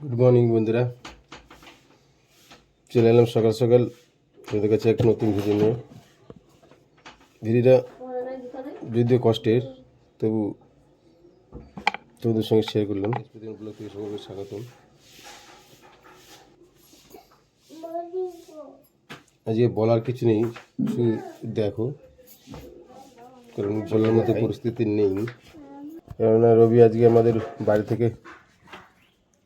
Good morning বন্ধুরা। চলে এলাম সকাল সকাল। তোদের কাছে একটা নতুন ভিডিও নিয়ে। ভিডিওটা যদিও কষ্টের তবু তোমাদের সঙ্গে শেয়ার করলাম। ব্লগ থেকে সকলকে স্বাগতম। আজকে বলার কিছু নেই শুধু দেখো। কারণ বলার মতো পরিস্থিতি নেই। কেননা রবি আজকে আমাদের বাড়ি থেকে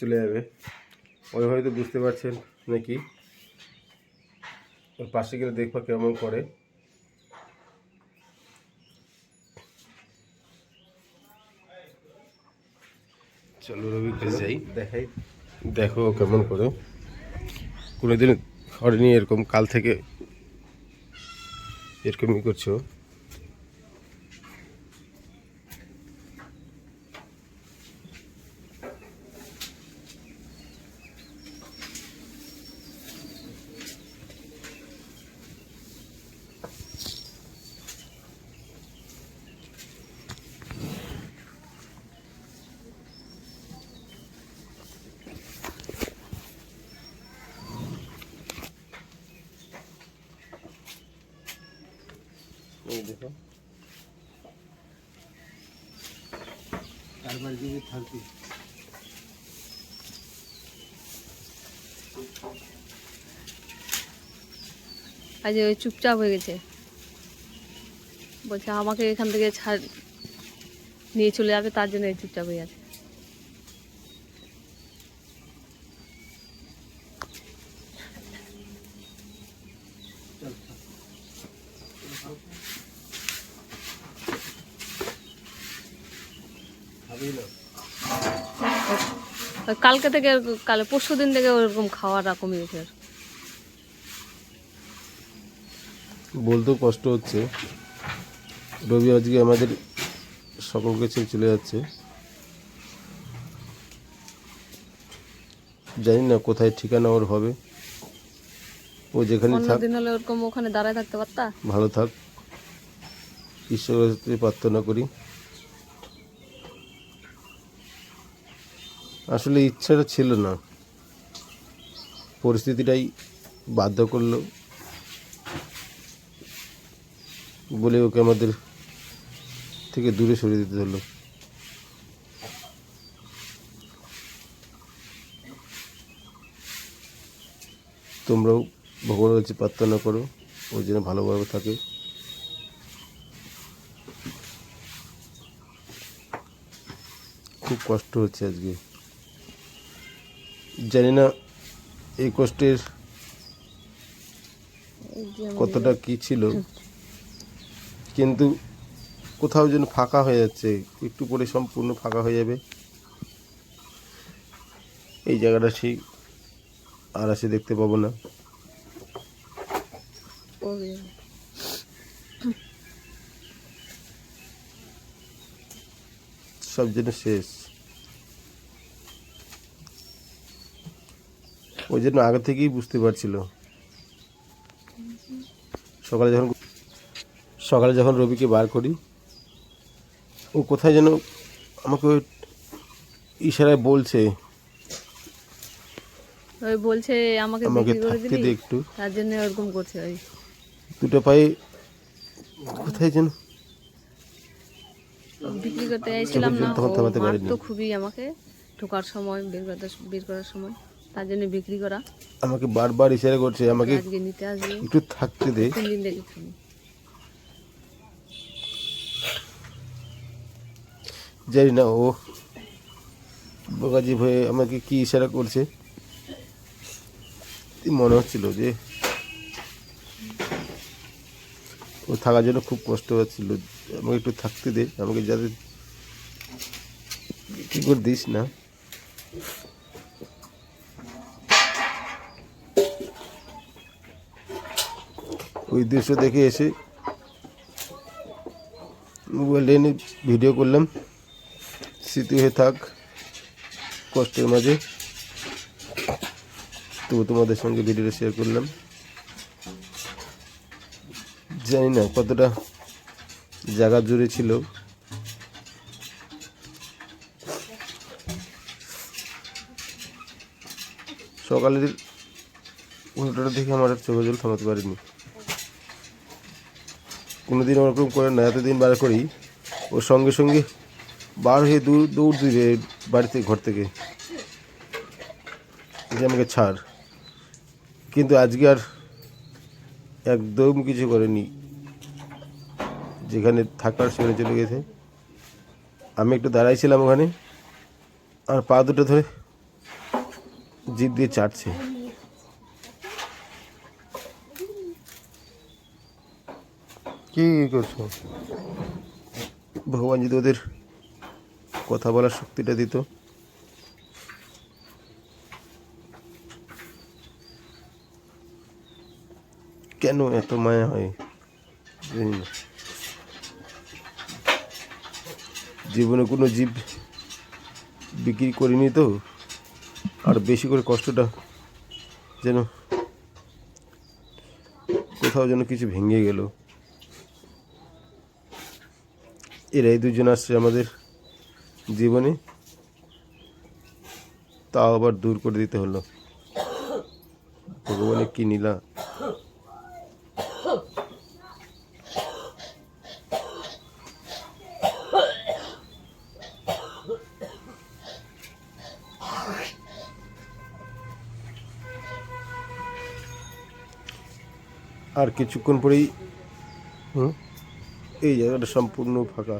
চলে যাবে। ওই হয়তো বুঝতে পারছেন নাকি? ওর পাশে গেলে দেখবা কেমন করে। চলো রবি যাই। দেখাই। দেখো কেমন করে। কোনোদিন করেনি এরকম কাল থেকে এরকমই করছ দেখো। কারবার যদি আজ ওই চুপচাপ হয়ে গেছে। বলছে আমাকে এখান থেকে ছাড় নিয়ে চলে যাবে, তার জন্য এই চুপচাপ হয়ে আছে। কালকে থেকে কালে পরশু দিন থেকে ওরকম খাওয়াটা কমে গেছে ওর। বলতেও কষ্ট হচ্ছে। রবি আজকে আমাদের সকলকে ছেড়ে চলে যাচ্ছে। জানি না কোথায় ঠিকানা ওর হবে। ও যেখানে থাক অন্যদিন হলে ওরকম ওখানে দাঁড়ায় থাকতে পারতা? ভালো থাক। ঈশ্বরের প্রার্থনা করি। আসলে ইচ্ছাটা ছিল না। পরিস্থিতিটাই বাধ্য করল। বলে ওকে আমাদের থেকে দূরে সরিয়ে দিতে হলো। তোমরাও ভগবানের কাছে প্রার্থনা করো, ও যেন ভালোভাবে থাকে। খুব কষ্ট হচ্ছে আজকে। জানি না, এই কষ্টের কতটা কি ছিল। কিন্তু কোথাও যেন ফাঁকা হয়ে যাচ্ছে, একটু পরে সম্পূর্ণ ফাঁকা হয়ে যাবে। এই জায়গাটা সেই আর আসে দেখতে পাবো না। সব যেন শেষ। ওই জন্য আগে থেকেই বুঝতে পারছিল। সকালে যখন সকালে যখন রবিকে বার করি ও কোথায় যেন আমাকে ইশারায় বলছে ওই বলছে আমাকে আমাকে থাকতে দে একটু। তার জন্য ওরকম করছে ওই। দুটো পায়ে কোথায় যেন বিক্রি করতে চাইছিলাম না তখন থামাতে পারিনি। মারতো খুবই আমাকে ঢোকার সময় বের করতে বের করার সময়। তার জন্য বিক্রি করা। আমাকে বারবার ইশারা করছে আমাকে আজকে নিতে আসবে। একটু থাকতে দে। তিন দিন জানি না ও বোকাজিব হয়ে আমাকে কি ইশারা করছে। মনে হচ্ছিল যে ও থাকার জন্য খুব কষ্ট হচ্ছিল। আমাকে একটু থাকতে দে আমাকে যাতে কি করে দিস না। ওই দৃশ্য দেখে এসে মোবাইল এনে ভিডিও করলাম। স্মৃতি হয়ে থাক, কষ্টের মাঝে। তবু তোমাদের সঙ্গে ভিডিওটা শেয়ার করলাম। জানি না কতটা জায়গা জুড়ে ছিল। সকালের উল্টোটা দেখে আমার চোখে জল থামাতে পারিনি। কোনোদিন ওরকম করে না এতদিন বার করি ওর সঙ্গে সঙ্গে বার হয়ে দূর দৌড় দিবে বাড়ি থেকে ঘর থেকে। যে আমাকে ছাড়। কিন্তু আজকে আর একদম কিছু করেনি। যেখানে থাকার সেখানে চলে গেছে। আমি একটু দাঁড়াইছিলাম ওখানে, আর পা দুটো ধরে জিভ দিয়ে চাটছে। কি করছ? ভগবান যদি ওদের কথা বলার শক্তিটা দিত। কেন এত মায়া হয়? জীবনে কোনো জীব বিক্রি করিনি তো, আর বেশি করে কষ্টটা যেন কোথাও যেন কিছু ভেঙে গেল। এরাই দুজন আসছে আমাদের জীবনে। তাও আবার দূর করে দিতে হলো। ভগবানের কি নীলা। আর কিছুক্ষণ পরেই, হুম? এই জায়গাটা সম্পূর্ণ ফাঁকা।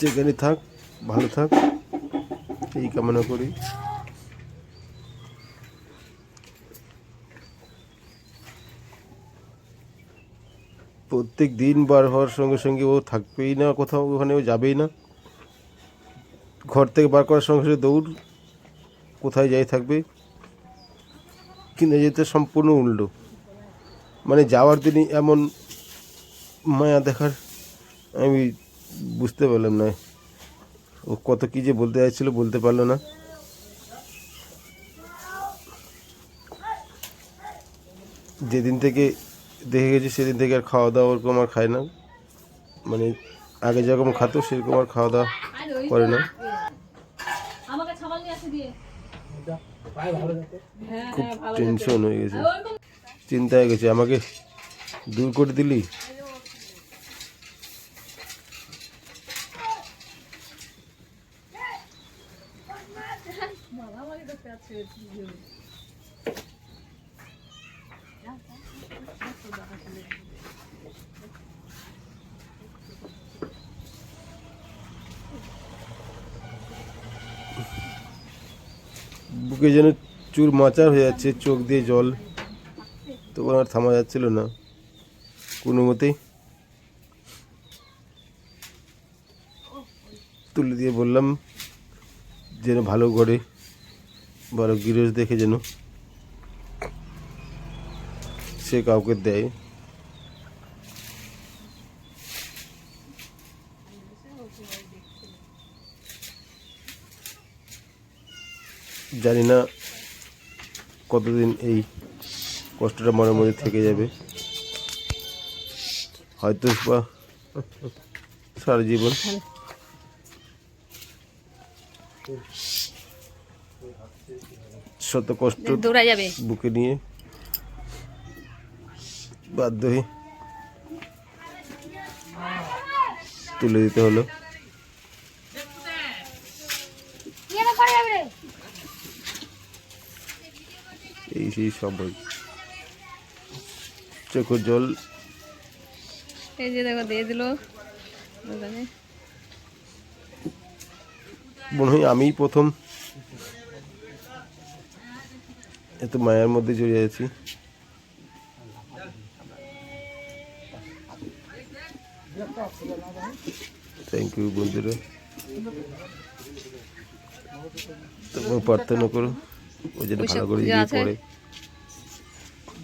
যেখানে থাক, ভালো থাক, এই কামনা করি। প্রত্যেক দিন বার হওয়ার সঙ্গে সঙ্গে ও থাকবেই না কোথাও, ওখানে ও যাবেই না। ঘর থেকে বার করার সঙ্গে সঙ্গে দৌড়, কোথায় যাই থাকবে। কিনে যেতে সম্পূর্ণ উল্টো। মানে যাওয়ার দিনই এমন মায়া দেখার আমি বুঝতে পারলাম না। ও কত কী যে বলতে চাইছিল বলতে পারল না। যেদিন থেকে দেখে গেছি সেদিন থেকে আর খাওয়া দাওয়া ওরকম আর খায় না। মানে আগে যেরকম খাতো সেরকম আর খাওয়া দাওয়া করে না আমাকে ছাবাল নিয়ে আসে দিয়ে খুব টেনশন হয়ে গেছে। চিন্তা হয়ে গেছে আমাকে দূর করে দিলি? বুকে যেন চুর মাচার হয়ে যাচ্ছে, চোখ দিয়ে জল। তখন আর থামা যাচ্ছিল না। কোনো মতেই তুলে দিয়ে বললাম, যেন ভালো করে বড় গিরস দেখে যেন সে কাউকে দেয়। জানি না কতদিন এই কষ্টটা মনের মধ্যে থেকে যাবে। হয়তো বা সারা জীবন। শত কষ্ট যাবে। বুকে নিয়ে বাধ্য হয়ে তুলে দিতে হলো এই সেই সবাই। চোখের জল। এই যে দেখো দিয়ে দিল। মনে হয় আমিই প্রথম। এত মায়ার মধ্যে জড়িয়ে আছি। থ্যাংক ইউ বন্ধুরা। তোমরা প্রার্থনা করো। ও যেন ভালো করে।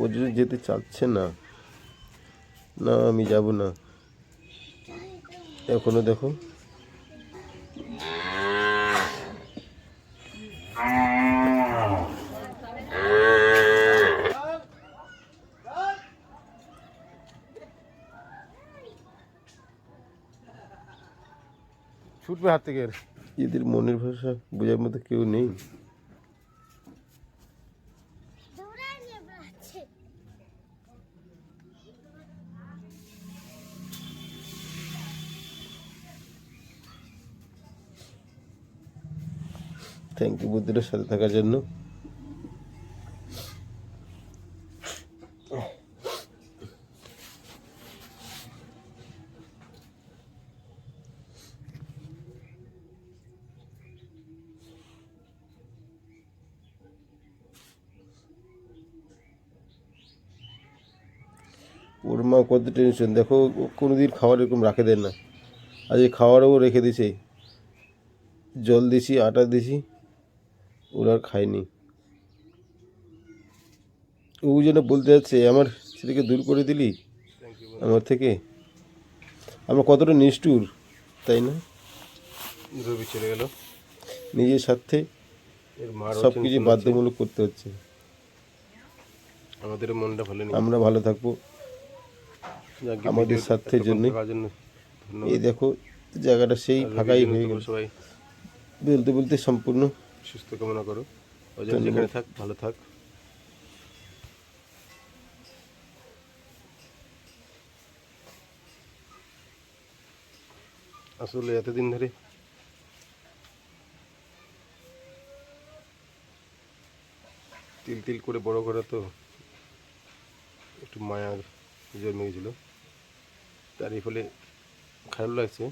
ও যদি যেতে চাচ্ছে না না আমি যাব না। এখনও দেখো। ছুটবে হাত থেকে এদের মনের ভাষা বোঝার মতো কেউ নেই। থ্যাংক ইউ বুদ্ধের সাথে থাকার জন্য। ওর মা কত টেনশন দেখো ও কোনোদিন খাবার এরকম রাখে দেন না। আজ খাবারও রেখে দিছে। জল দিছি, আটা দিছি। ওরা আর খায়নি। ও যেন বলতে যাচ্ছে আমার ছেলেকে দূর করে দিলি আমার থেকে? আমার কতটা নিষ্ঠুর তাই না? রবি চলে গেল। নিজের স্বার্থে সব কিছু বাধ্যমূলক করতে হচ্ছে। আমাদের মনটা ভালো নেই। আমরা ভালো থাকব। আমাদের স্বার্থের জন্য এই দেখো জায়গাটা সেই ফাঁকাই হয়ে গেল। সবাই বলতে বলতে সম্পূর্ণ সুস্থ কামনা করো। অজয় যেখানে থাক ভালো থাক। আসলে এতদিন ধরে তিল তিল করে বড় করা তো একটু মায়ার জন্মে গেছিল। তারই ফলে খারাপ লাগছে।